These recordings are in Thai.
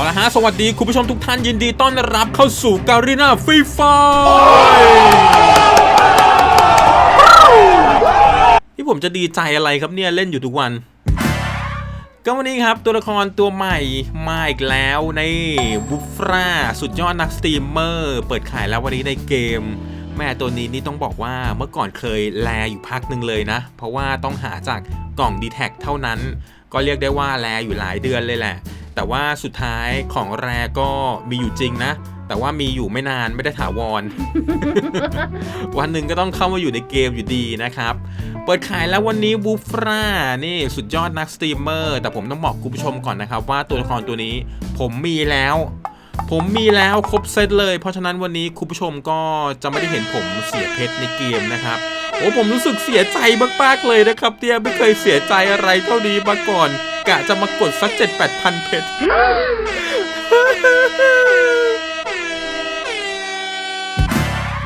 เอาละฮะ สวัสดีคุณผู้ชมทุกท่านยินดีต้อนรับเข้าสู่การีนาฟรีไฟที่ผมจะดีใจอะไรครับเนี่ย เล่นอยู่ทุกวัน ก็วันนี้ครับตัวละครตัวใหม่มาอีกแล้วในบุฟราสุดยอดนักสตรีมเมอร์ เปิดขายแล้ววันนี้ในเกม แม่ตัวนี้นี่ต้องบอกว่าเมื่อก่อนเคยแลอยู่พักหนึ่งเลยนะ เพราะว่าต้องหาจากกล่อง d t แท็เท่านั้น ก็เรียกได้ว่าแลอยู่หลายเดือนเลยแหละ แต่ว่าสุดท้ายของแรก็มีอยู่จริงนะ แต่ว่ามีอยู่ไม่นานไม่ได้ถาวร วันหนึ่งก็ต้องเข้ามาอยู่ในเกมอยู่ดีนะครับ เปิดขายแล้ววันนี้บูฟรานี่สุดยอดนักสตรีมเมอร์ แต่ผมต้องบอกคุณผู้ชมก่อนนะครับ ว่าตัวละครตัวนี้ผมมีแล้วผมมีแล้วครบเซตเลย เพราะฉะนั้นวันนี้คุณผู้ชมก็จะไม่ได้เห็นผมเสียเพชรในเกมนะครับ โอ้ผมรู้สึกเสียใจมากๆเลยนะครับเตียไม่เคยเสียใจอะไรเท่านี้มาก่อน กะจะมากดสักเจ็ดแปดพันเพชร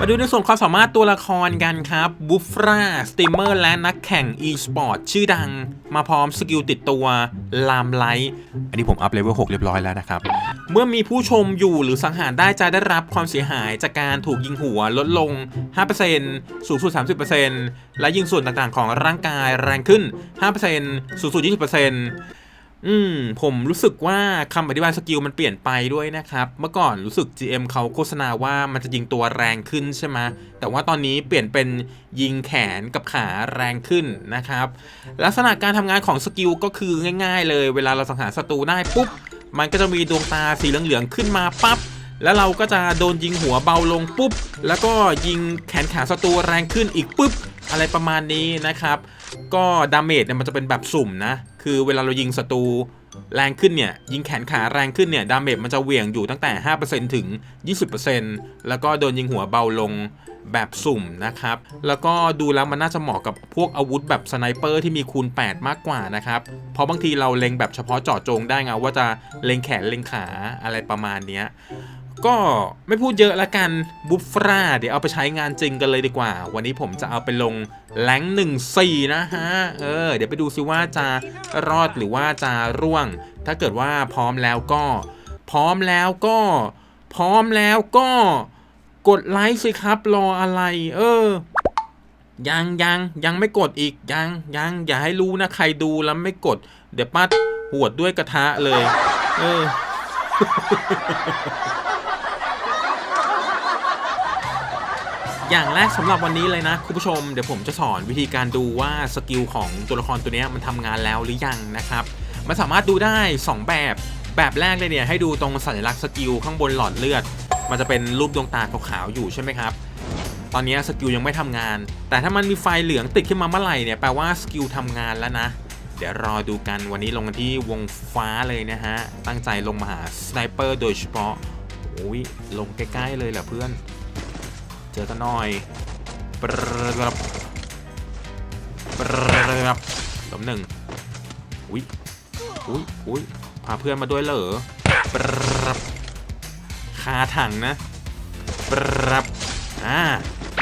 มาดูในส่วนความสามารถตัวละครกันครับบุฟราสตรีมเมอร์และนักแข่ง e-sport ชื่อดัง มาพร้อมสกิลติดตัวลามไลท์อันนี้ผมอัพเลเวล6เรียบร้อยแล้วนะครับ เมื่อมีผู้ชมอยู่หรือสังหารได้จะได้รับความเสียหายจากการถูกยิงหัวลดลง 5%สูงสุด 30%และยิงส่วนต่างๆของร่างกายแรงขึ้น 5%สูงสุด 20% อืมผมรู้สึกว่าคำอธิบายสกิลมันเปลี่ยนไปด้วยนะครับ เมื่อก่อนรู้สึก GM เขาโฆษณาว่ามันจะยิงตัวแรงขึ้นใช่ไหมแต่ว่าตอนนี้เปลี่ยนเป็นยิงแขนกับขาแรงขึ้นนะครับ ลักษณะการทำงานของสกิลก็คือง่าย ๆ เลย เวลาเราสังหารศัตรูได้ปุ๊บ มันก็จะมีดวงตาสีเหลืองๆขึ้นมาปั๊บแล้วเราก็จะโดนยิงหัวเบาลงปุ๊บ แล้วก็ยิงแขนขาศัตรูแรงขึ้นอีกปุ๊บ อะไรประมาณนี้นะครับ ก็ดาเมจเนี่ยมันจะเป็นแบบสุ่มนะ คือเวลาเรายิงศัตรูแรงขึ้นเนี่ย ยิงแขนขาแรงขึ้นเนี่ยดาเมจมันจะเหวี่ยงอยู่ตั้งแต่ 5%ถึง 20%แล้วก็โดนยิงหัวเบาลงแบบสุ่มนะครับ แล้วก็ดูแล้วมันน่าจะเหมาะกับพวกอาวุธแบบสไนเปอร์ที่มีคูณ 8 มากกว่านะครับ เพราะบางทีเราเล็งแบบเฉพาะเจาะจงได้ไงว่าจะเล็งแขนเล็งขาอะไรประมาณนี้ ก็ไม่พูดเยอะละกันบุฟราเดี๋ยวเอาไปใช้งานจริงกันเลยดีกว่า วันนี้ผมจะเอาไปลงแรงหนึ่งสี่นะฮะ เออ เดี๋ยวไปดูซิว่าจะรอดหรือว่าจะร่วง ถ้าเกิดว่าพร้อมแล้วก็ พร้อมแล้วก็ พร้อมแล้วก็กดไลค์สิครับรออะไร เออ ยังยังยังไม่กดอีกยังยังอย่าให้รู้นะใครดูแล้วไม่กด เดี๋ยวปัดหวดด้วยกระทะเลย เออ อย่างแรกสำหรับวันนี้เลยนะคุณผู้ชมเดี๋ยวผมจะสอนวิธีการดูว่าสกิลของตัวละครตัวนี้มันทำงานแล้วหรือยังนะครับมันสามารถดูได้ 2 แบบแบบแรกเลยเนี่ยให้ดูตรงสัญลักษณ์สกิลข้างบนหลอดเลือด มันจะเป็นรูปดวงตาขาวๆอยู่ใช่ไหมครับตอนนี้สกิลยังไม่ทำงาน แต่ถ้ามันมีไฟเหลืองติดขึ้นมาเมื่อไหร่เนี่ยแปลว่าสกิลทำงานแล้วนะเดี๋ยวรอดูกันวันนี้ลงกันที่วงฟ้าเลยนะฮะตั้งใจลงมาหาสไนเปอร์โดยเฉพาะโอ้ยลงใกล้ๆเลยแหละเพื่อน เจอกันหน่อยปรับปรับสมหนึ่งอุ้ยอุ้ยอุ้ยพาเพื่อนมาด้วยเหรอปรับคาถังนะปรับอ่า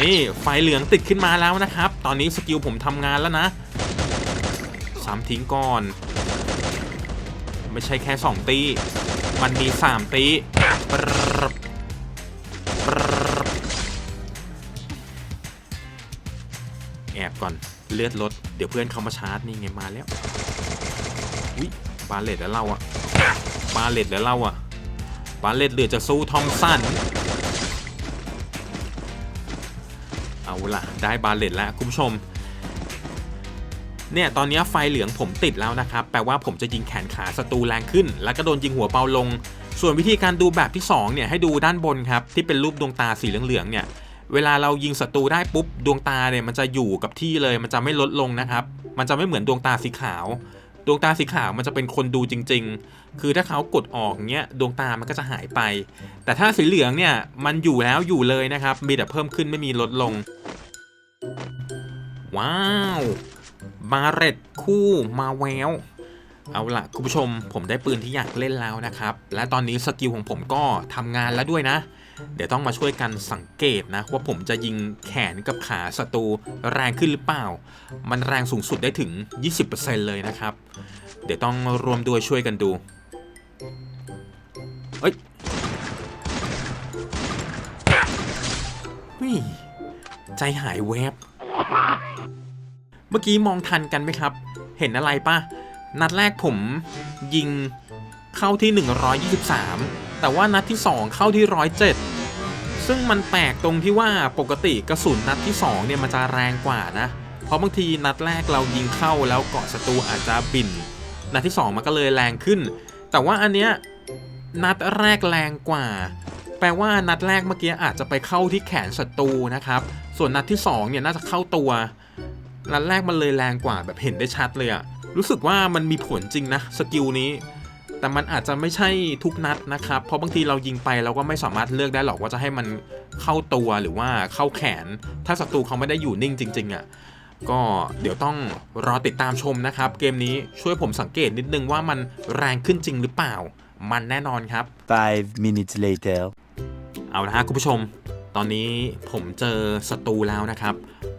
นี่ไฟเหลืองติดขึ้นมาแล้วนะครับ ตอนนี้สกิลผมทำงานแล้วนะสามทิ้งก่อน ไม่ใช่แค่2ตี มันมี3ตีปรับ ก่อนเลือดลดเดี๋ยวเพื่อนเขามาชาร์จนี่ไงมาแล้ววิบาเลตแล้วเราอะบาเลตแล้วเราอะบาเลตเหลือจะสู้ทอมสันเอาล่ะได้บาเลตแล้วคุณผู้ชม เนี่ยตอนนี้ไฟเหลืองผมติดแล้วนะครับ แปลว่าผมจะยิงแขนขาศัตรูแรงขึ้น แล้วก็โดนยิงหัวเบาลง ส่วนวิธีการดูแบบที่2เนี่ยให้ดูด้านบนครับที่เป็นรูปดวงตาสีเหลืองๆเนี่ย เวลาเรายิงศัตรูได้ปุ๊บดวงตาเนี่ยมันจะอยู่กับที่เลยมันจะไม่ลดลงนะครับ มันจะไม่เหมือนดวงตาสีขาว ดวงตาสีขาวมันจะเป็นคนดูจริง ๆ คือถ้าเขากดออกเงี้ยดวงตามันก็จะหายไป แต่ถ้าสีเหลืองเนี่ยมันอยู่แล้วอยู่เลยนะครับ มีแต่เพิ่มขึ้นไม่มีลดลง ว้าวบาเรตคู่มาแววเอาละคุณผู้ชมผมได้ปืนที่อยากเล่นแล้วนะครับ และตอนนี้สกิลของผมก็ทำงานแล้วด้วยนะ เดี๋ยวต้องมาช่วยกันสังเกตนะ ว่าผมจะยิงแขนกับขาศัตรูแรงขึ้นหรือเปล่า มันแรงสูงสุดได้ถึง 20%เลยนะครับ เดี๋ยวต้องรวมด้วยช่วยกันดูเอ้ยเฮ้ยใจหายแวบ เมื่อกี้มองทันกันไหมครับ เห็นอะไรปะนัดแรกผมยิงเข้าที่ 123 แต่ว่านัดที่ 2 เข้าที่ 107 ซึ่งมันแปลกตรงที่ว่าปกติกระสุนนัดที่ 2 เนี่ยมันจะแรงกว่านะ เพราะบางทีนัดแรกเรายิงเข้าแล้วเกาะศัตรูอาจจะบินนัดที่ 2 มันก็เลยแรงขึ้น แต่ว่าอันเนี้ยนัดแรกแรงกว่า แปลว่านัดแรกเมื่อกี้อาจจะไปเข้าที่แขนศัตรูนะครับ ส่วนนัดที่2เนี่ยน่าจะเข้าตัว นัดแรกมันเลยแรงกว่าแบบเห็นได้ชัดเลยอะรู้สึกว่ามันมีผลจริงนะสกิลนี้ แต่มันอาจจะไม่ใช่ทุกนัดนะครับ เพราะบางทีเรายิงไปเราก็ไม่สามารถเลือกได้หรอกว่าจะให้มันเข้าตัวหรือว่าเข้าแขน ถ้าศัตรูเขาไม่ได้อยู่นิ่งจริง ๆอะ่ะก็เดี๋ยวต้องรอติดตามชมนะครับ เกมนี้ช่วยผมสังเกตนิดนึงว่ามันแรงขึ้นจริงหรือเปล่า มันแน่นอนครับ Five minutes later. เอาละฮะคุณผู้ชม ตอนนี้ผมเจอศัตรูแล้วนะครับ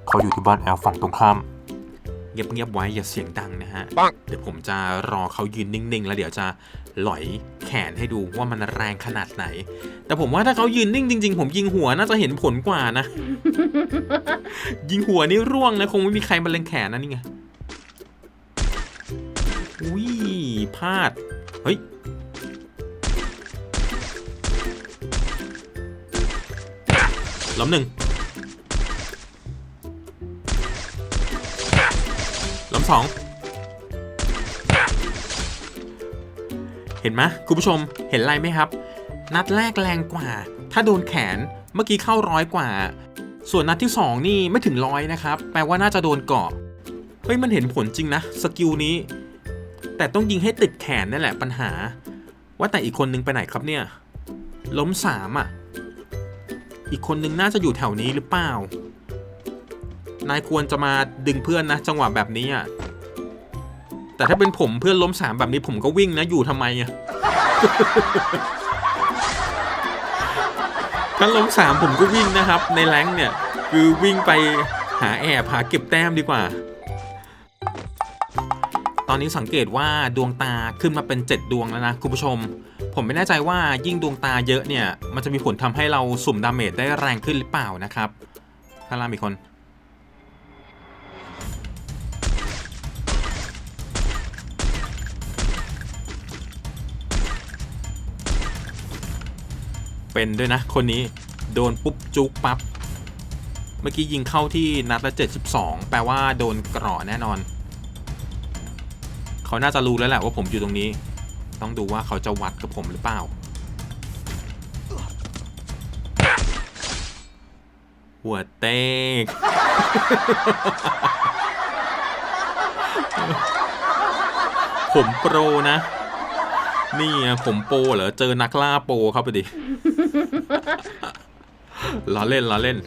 เขาอยู่ที่บ้านแอลฝั่งตรงข้าม เงียบๆไว้อย่าเสียงดังนะฮะ เดี๋ยวผมจะรอเขายืนนิ่งๆ แล้วเดี๋ยวจะหลอยแขนให้ดูว่ามันแรงขนาดไหน แต่ผมว่าถ้าเขายืนนิ่งจริง ๆ ผมยิงหัวน่าจะเห็นผลกว่านะ ยิงหัวนี่ร่วงนะคงไม่มีใครมาเล็งแขนนะนี่ไงอุ้ยพลาด เฮ้ยล้มหนึ่ง สองเห็นไหมคุณผู้ชมเห็นไรไหมครับ นัดแรกแรงกว่า ถ้าโดนแขนเมื่อกี้เข้าร้อยกว่า ส่วนนัดที่ 2 นี่ไม่ถึงร้อยนะครับ แปลว่าน่าจะโดนเกาะเฮ้ยมันเห็นผลจริงนะสกิลนี้ แต่ต้องยิงให้ติดแขนนั่นแหละปัญหา ว่าแต่อีกคนนึงไปไหนครับเนี่ย ล้มสามอะ อีกคนนึงน่าจะอยู่แถวนี้หรือเปล่า นายควรจะมาดึงเพื่อนนะ จังหวะแบบนี้อะแต่ถ้าเป็นผมเพื่อนล้มสามแบบนี้ผมก็วิ่งนะอยู่ทำไมอะถ้าล้มสามผมก็วิ่งนะครับ ในแรงเนี่ย คือวิ่งไปหาแอบหาเก็บแต้มดีกว่า ตอนนี้สังเกตว่าดวงตาขึ้นมาเป็น 7 ดวงแล้วนะคุณผู้ชม ผมไม่แน่ใจว่ายิ่งดวงตาเยอะเนี่ย มันจะมีผลทำให้เราสุ่มดาเมจได้แรงขึ้นหรือเปล่านะครับข้างล่างมีคน เป็นด้วยนะ คนนี้โดนปุ๊บจุกปับ๊บเมื่อกี้ยิงเข้าที่นัดละ 72 แปลว่าโดนกรอแน่นอน เขาน่าจะรู้แล้วแหละว่าผมอยู่ตรงนี้ ต้องดูว่าเขาจะวัดกับผมหรือเปล่า หัวเตกผมโปรนะ นี่ผมโปรเหรอ เจอนักล่าโปรเข้าไปดิ ล้อเล่นล้อเล่น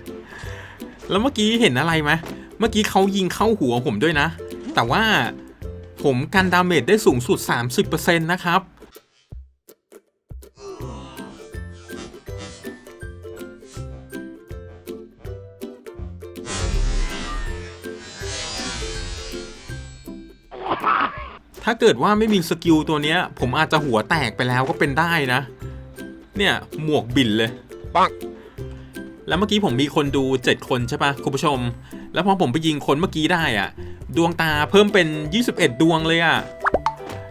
แล้วเมื่อกี้เห็นอะไรไหมเมื่อกี้เขายิงเข้าหัวผมด้วยนะ แต่ว่าผมกันดาเมจได้สูงสุด 30%นะครับ ถ้าเกิดว่าไม่มีสกิลตัวนี้ผมอาจจะหัวแตกไปแล้วก็เป็นได้นะ เนี่ยหมวกบินเลยปังแล้วเมื่อกี้ผมมีคนดู 7 คนใช่ปะคุณผู้ชม แล้วพอผมไปยิงคนเมื่อกี้ได้อะดวงตาเพิ่มเป็น 21 ดวงเลยอะ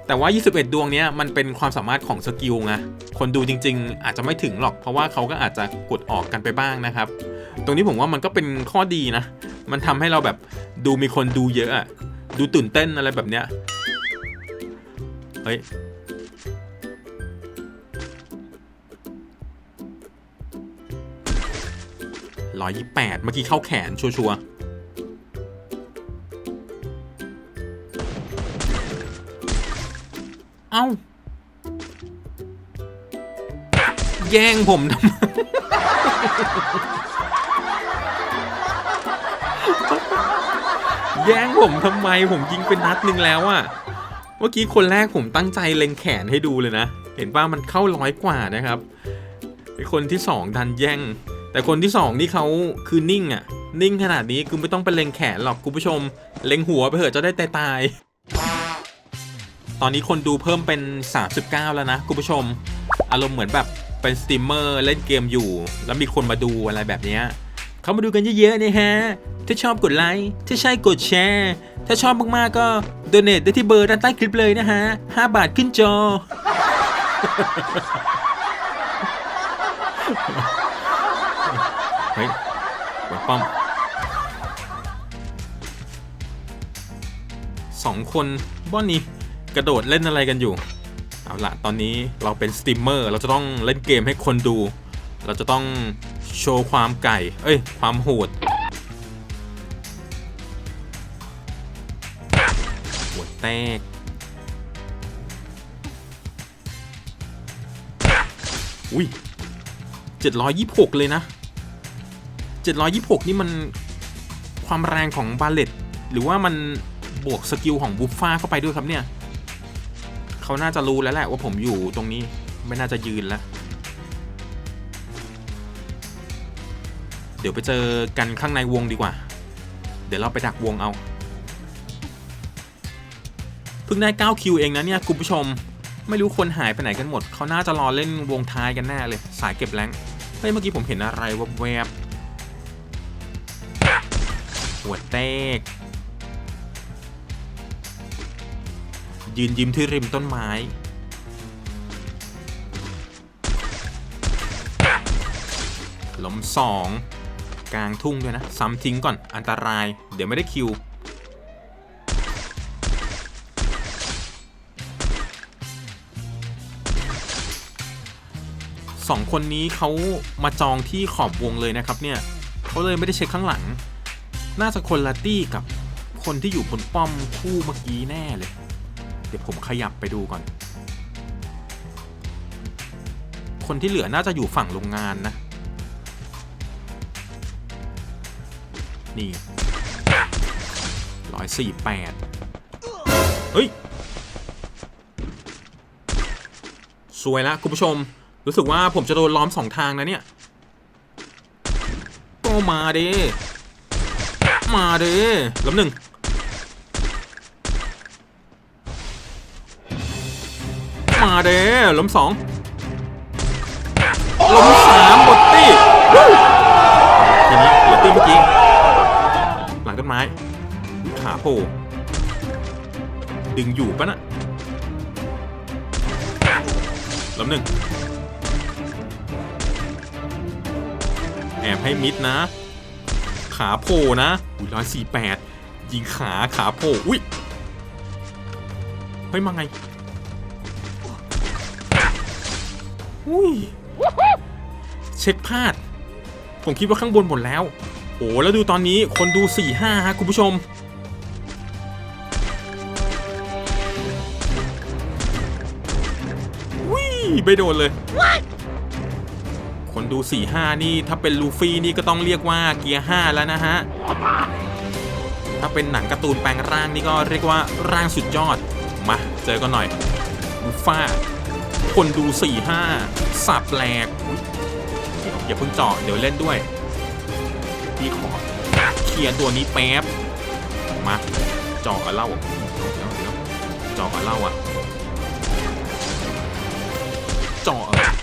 แต่ว่า 21 ดวงเนี้ยมันเป็นความสามารถของสกิลไงคนดูจริง ๆ อาจจะไม่ถึงหรอกเพราะว่าเขาก็อาจจะกดออกกันไปบ้างนะครับ ตรงนี้ผมว่ามันก็เป็นข้อดีนะ มันทำให้เราแบบดูมีคนดูเยอะอะดูตื่นเต้นอะไรแบบเนี้ยเฮ้ย ร้อยยี่แปดเมื่อกี้เข้าแขนชัวร์ๆเอ้า แย่งผมทำไมแย่งผมทำไมผมยิงเป็นนัดหนึ่งแล้วอะเมื่อกี้คนแรกผมตั้งใจเล็งแขนให้ดูเลยนะ เห็นว่ามันเข้าร้อยกว่านะครับคนที่สองดันแย่ง แต่คนที่สองนี่เขาคือนิ่งอะนิ่งขนาดนี้คือไม่ต้องไปเล็งแขนหรอกคุณผู้ชม เล็งหัวไปเถอะจะได้ตายตายตอนนี้คนดูเพิ่มเป็น 39 แล้วนะคุณผู้ชม อารมณ์เหมือนแบบเป็นสตรีมเมอร์เล่นเกมอยู่ แล้วมีคนมาดูอะไรแบบนี้เขามาดูกันเยอะๆนะฮะ ถ้าชอบกดไลค์ ถ้าใช่กดแชร์ ถ้าชอบมากๆก็โดเน a t ได้ที่เบอร์ด้านใต้คลิปเลยนะฮะ 5 บาทขึ้นจอ เฮ้ยกดป้อมสองคนบ้านนี้กระโดดเล่นอะไรกันอยู่ เอาละตอนนี้เราเป็นสตรีมเมอร์เราจะต้องเล่นเกมให้คนดู เราจะต้องโชว์ความไก่ เอ้ย ความโหดหัวแตกอุ้ย726 เลยนะ 726 นี่มันความแรงของบาเลตหรือว่ามันบวกสกิลของบุฟฟ้าเข้าไปด้วยครับเนี่ย เขาน่าจะรู้แล้วแหละว่าผมอยู่ตรงนี้ไม่น่าจะยืนแล้ว เดี๋ยวไปเจอกันข้างในวงดีกว่า เดี๋ยวเราไปดักวงเอา เพิ่งได้ 9 คิวเองนะเนี่ยคุณผู้ชม ไม่รู้คนหายไปไหนกันหมด เขาน่าจะรอเล่นวงท้ายกันแน่เลย สายเก็บแรงเฮ้ยเมื่อกี้ผมเห็นอะไรวบแวบ หัวแตก ยืนยิ้มที่ริมต้นไม้ ล้มสองกลางทุ่งด้วยนะ ซ้ำทิ้งก่อนอันตราย เดี๋ยวไม่ได้คิว สองคนนี้เขามาจองที่ขอบวงเลยนะครับเนี่ย เขาเลยไม่ได้เช็คข้างหลัง น่าจะคนละตี้กับคนที่อยู่บนป้อมคู่เมื่อกี้แน่เลย เดี๋ยวผมขยับไปดูก่อน คนที่เหลือน่าจะอยู่ฝั่งโรงงานนะ นี่ร้อยสี่แปดเฮ้ยสวยแล้วคุณผู้ชม รู้สึกว่าผมจะโดนล้อมสองทางนะเนี่ย ก็มาด้ มาเด้ล้มหนึ่งมาเด้ล้มสองล้มสามหมดตี้ทีนี้เหลือตี้เมื่อกี้ หลังต้นไม้ ขาโผล่ดึงอยู่ปะน่ะล้มหนึ่งแอบให้มิดนะ ขาโผล่นะ อุ้ยร้อยสี่แปดยิงขาขาโผล่อุ้ย เฮ้ย มาไง อุ้ย เช็คพลาด ผมคิดว่าข้างบนหมดแล้ว โอ้แล้วดูตอนนี้คนดู4 5ฮะคุณผู้ชมวิไม่โดนเลย คนดู 4 5 นี่ ถ้าเป็นลูฟี่นี่ก็ต้องเรียกว่าเกียร์ 5 แล้วนะฮะ ถ้าเป็นหนังการ์ตูนแปลงร่างนี่ก็เรียกว่าร่างสุดยอด มา เจอกันหน่อยบูฟ้าคนดู 4 5 สับแหลกอยอย่าเพิ่งเจาะเดี๋ยวเล่นด้วยพี่ขอเคลียร์ตัวนี้แป๊บ มาเจาะกับเล่าเดี๋ยวเดี๋ยวเดี๋ยวจาะกับเล่าอะ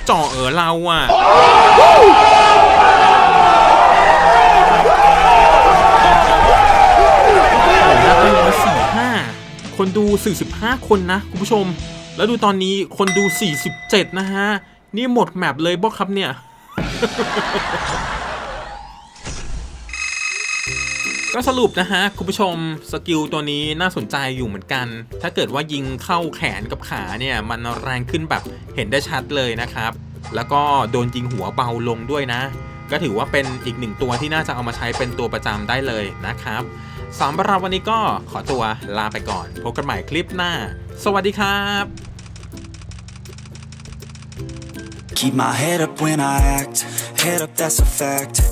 จาะเออเราอะนับไปร้อยสี่ห้าคนดู 45 คนนะ คุณผู้ชม แล้วดูตอนนี้คนดู 47 นะฮะ นี่หมดแมปเลยบอกครับเนี่ย ก็สรุปนะฮะ คุณผู้ชมสกิลตัวนี้น่าสนใจอยู่เหมือนกัน ถ้าเกิดว่ายิงเข้าแขนกับขาเนี่ย มันแรงขึ้นแบบเห็นได้ชัดเลยนะครับ แล้วก็โดนยิงหัวเบาลงด้วยนะ ก็ถือว่าเป็นอีกหนึ่งตัวที่น่าจะเอามาใช้เป็นตัวประจำได้เลยนะครับสำหรับวันนี้ก็ขอตัวลาไปก่อน พบกันใหม่คลิปหน้า สวัสดีครับ Keep my head up when I act, head up that's a fact.